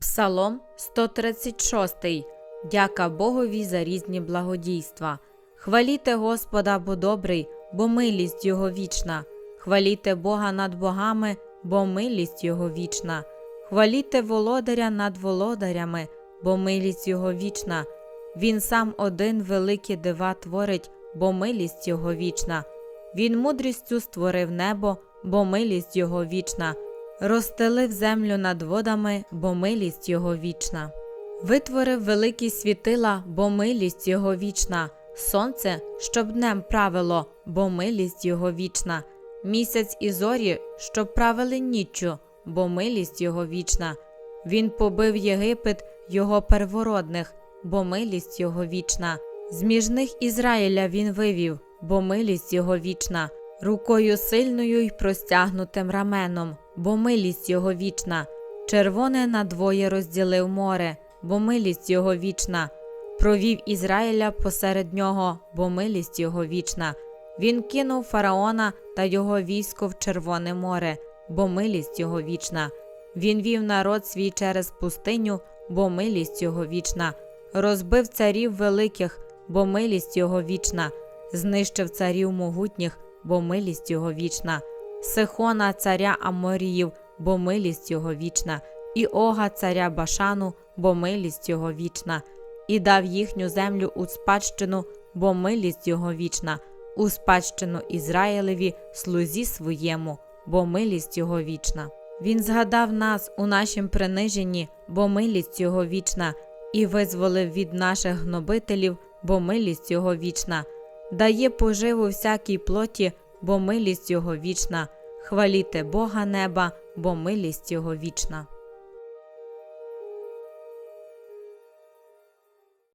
Псалом 136. Дяка Богові за різні благодійства. Хваліте Господа, бо добрий, бо милість Його вічна. Хваліте Бога над богами, бо милість Його вічна. Хваліте володаря над володарями, бо милість Його вічна. Він сам один великі дива творить, бо милість Його вічна. Він мудрістю створив небо, бо милість Його вічна. Розстелив землю над водами, бо милість Його вічна. Витворив великі світила, бо милість Його вічна, сонце, щоб днем правило, бо милість Його вічна, місяць і зорі, щоб правили ніччю, бо милість Його вічна. Він побив Єгипет, його первородних, бо милість Його вічна. З між них Ізраїля він вивів, бо милість Його вічна, рукою сильною й простягнутим раменом, бо милість Його вічна. Червоне надвоє розділив море, бо милість Його вічна. Провів Ізраїля посеред нього, бо милість Його вічна. Він кинув фараона та його військо в Червоне море, бо милість Його вічна. Він вів народ свій через пустиню, бо милість Його вічна. Розбив царів великих, бо милість Його вічна. Знищив царів могутніх, бо милість Його вічна. Сихона царя Аморіїв, бо милість Його вічна, і Ога царя Башану, бо милість Його вічна, і дав їхню землю у спадщину, бо милість Його вічна, у спадщину Ізраїлеві, слузі своєму, бо милість Його вічна. Він згадав нас у нашім приниженні, бо милість Його вічна, і визволив від наших гнобителів, бо милість Його вічна, дає поживу всякій плоті, бо милість Його вічна. Хваліте Бога неба, бо милість Його вічна.